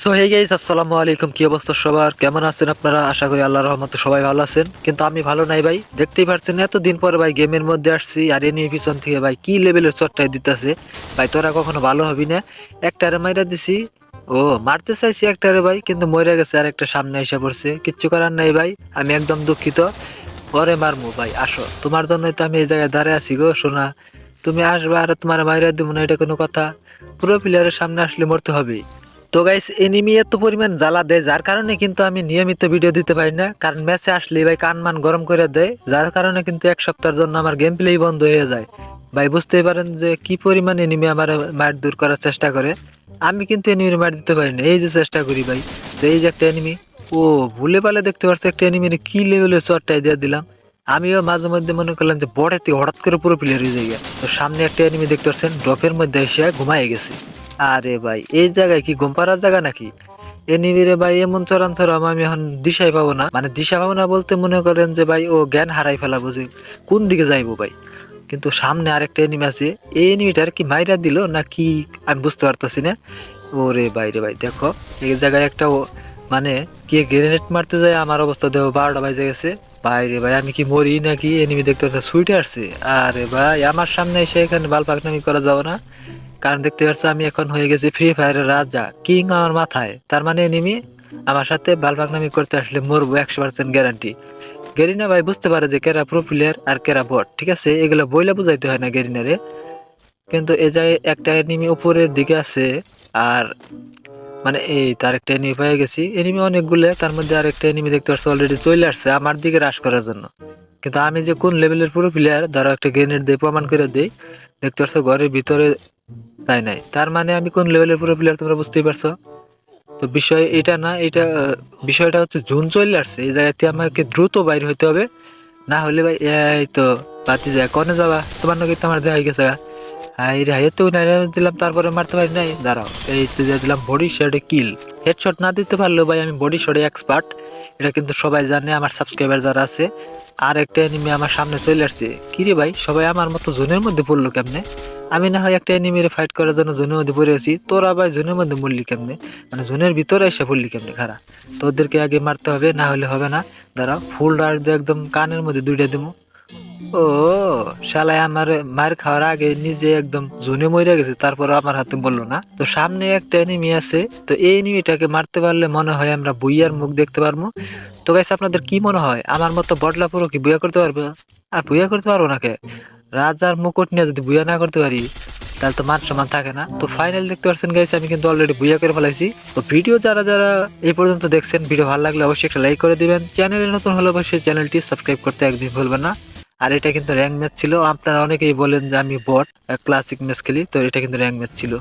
So hey guys আসসালামু আলাইকুম। কি অবস্থা সবার? কেমন আছেন আপনারা? আশা করি আল্লাহর রহমতে সবাই ভালো আছেন। কিন্তু আমি ভালো নাই ভাই। দেখতেই পারছেন এত দিন পরে ভাই গেমের মধ্যে আসছি। আর এনিমি পিছন থেকে ভাই কি লেভেলের চটটাই দিতেছে। ভাই, তোরা কখনো ভালো হবি না? একটারে মাইরা দিছি। ও, মারতে চাইছি একটারে ভাই, কিন্তু মরে গেছে আর একটা সামনে এসে পড়ছে। কিচ্ছু করার নাই ভাই, আমি একদম দুঃখিত। পরে মারমু ভাই, আসো। তোমার জন্যই তো আমি এই জায়গায় দাঁড়িয়ে আছি গো শোনা তুমি আসবে, আর তোমার মাইরা দিব না, এটা কোনো কথা। পুরো প্লেয়ারের সামনে আসলে মরতে হবেই। তো গাইস এনিমি এত পরিমাণ জ্বালা দেয়, যার কারণে কিন্তু আমি নিয়মিত ভিডিও দিতে পারি না। কারণ ম্যাচে আসলে ভাই কান মান গরম করে দেয়, যার কারণে কিন্তু এক সপ্তাহের জন্য আমার গেম প্লেই বন্ধ হয়ে যায়। ভাই, বুঝতেই পারেন যে কি পরিমাণ এনিমি আমার মার দূর করার চেষ্টা করে। আমি কিন্তু এনিমির মার দিতে পারি না, এই যে চেষ্টা করি ভাই। তো এই যে একটা এনিমি ও, ভুলে পালে দেখতে পাচ্ছি একটা এনিমির কি লেভেলের চটটাই দিয়ে দিলাম। আমিও মাঝে মধ্যে মনে করলাম যে বড়াতে হঠাৎ করে পুরো প্লেয়ার হয়ে যায় তো সামনে একটা এনিমি দেখতে পাচ্ছেন ড্রপের মধ্যে এসে ঘুমায় গেছে। আরে ভাই, এই জায়গায় কি ঘুম পাড়ার জায়গা নাকি? এনিমিরে ভাই এমন চরান চরাম আমি এখন দিশাই পাবো না। মানে দিশা পাবো না বলতে মনে করেন যে ভাই, ও জ্ঞান হারাই ফেলাবো যে কোন দিকে যাইবো ভাই। কিন্তু সামনে আরেকটা এনিমি আছে। এই এনিমিটার কি মাইরা দিল না কি, আমি বুঝতে পারতেছি না। ওরে ভাই রে ভাই, দেখো, এই জায়গায় একটা ও মানে কি গ্রেনেড মারতে যায়, আমার অবস্থা দেখো বারোটা বাজে গেছে। ভাই রে ভাই, আমি কি মরি নাকি? এনিমি দেখতে পাচ্ছি সুইটে আসছে। আরে ভাই, আমার সামনে এসে এখানে বাল পাকনামি করা যাবে না। কারণ দেখতে পাচ্ছ আমি এখন হয়ে গেছি ফ্রি ফায়ারের রাজা কিং আমার মাথায়। তার মানে এনিমি আমার সাথে বাল পাকনামি করতে আসলে মরবো একশো পার্সেন্ট গ্যারান্টি গেরিনা ভাই বুঝতে পারে যে কেরা প্রো প্লেয়ার আর কেরা বট ঠিক আছে? এগুলো বইলে বুঝাইতে হয় না গেরিনারে কিন্তু এ জায়গায় একটা এনিমি উপরের দিকে আছে, আর মানে এই তার একটা এনিমি পেয়ে গেছি। এনিমি অনেকগুলো, তার মধ্যে আর একটা এনিমি দেখতে পাচ্ছি অলরেডি চলে আসছে আমার দিকে হ্রাস করার জন্য। কিন্তু আমি যে কোন লেভেলের পুরো প্লেয়ার ধরো একটা গ্রেনেড দিয়ে প্রমাণ করে দিই। দেখতে পাচ্ছ ঘরের ভিতরে তাই নাই। তার মানে আমি কোন লেভেলের পুরো প্লেয়ার তোমরা বুঝতেই পারছ? তো বিষয় এটা না এটা বিষয়টা হচ্ছে জুন চলে আসছে, এই জায়গাতে আমাকে দ্রুত বাইরে হইতে হবে। না হলে ভাই, এই তো বাতি যায় কনে যাবা? তোমার নাকি তো আমার দেওয়া হয়ে গেছে হাই রে হাই তো দিলাম, তারপরে মারতে পারি নাই। দাঁড়াও, এই তো দিলাম বডি শটে কিল হেডশট না দিতে পারলেও ভাই, আমি বডি শটে এক্সপার্ট এটা কিন্তু সবাই জানে, আমার সাবস্ক্রাইবার যারা আছে। আর একটা এনিমি আমার সামনে চলে আসছে। কি রে ভাই, সবাই আমার মতো জোনের মধ্যে পড়ল কেমনে? আমি না হয় একটা এনিমির ফাইট করার জন্য জোনের মধ্যে পড়ে আছি। তোরা ভাই জোনের মধ্যে মরলি কেমনে? মানে জোনের ভিতরে এসে পড়লি কেমনে খারা? তোদেরকে আগে মারতে হবে, না হলে হবে না। দাঁড়াও ফুল আর একদম কানের মধ্যে দুইটা দেবো ও, শালায় আমার মার খাওয়ার আগে নিজে একদম জুনে মরে গেছে, তারপর আমার হাতে বলল না। তো সামনে একটা এনিমি আছে, তো এই এনিমিটাকে মারতে পারলে মনে হয় আমরা বুইয়ার মুখ দেখতে পারব। তো গাইস আপনাদের কি মনে হয়? আমার মতো বটলা পুরো কি বইয়া করতে পারব? আর বইয়া করতে পারব না কে? রাজার মুকুট নিয়ে যদি বুয়া না করতে পারি, তাহলে তো মান সমান থাকে না। তো ফাইনাল দেখতে পাচ্ছেন গাইছে আমি কিন্তু অলরেডি বুয়া করে ফেলাইছি। তো ভিডিও যারা যারা এই পর্যন্ত দেখছেন ভিডিও ভালো লাগলে অবশ্যই একটা লাইক করে দিবেন। চ্যানেলে নতুন হলে অবশ্যই চ্যানেলটি সাবস্ক্রাইব করতে একদিন ভুলবেন না। আর এটা কিন্তু র্যাঙ্ক ম্যাচ ছিল। আপনারা অনেকেই বলেন যে আমি বট ক্লাসিক ম্যাচ খেলি, তো এটা কিন্তু র্যাঙ্ক ম্যাচ ছিল।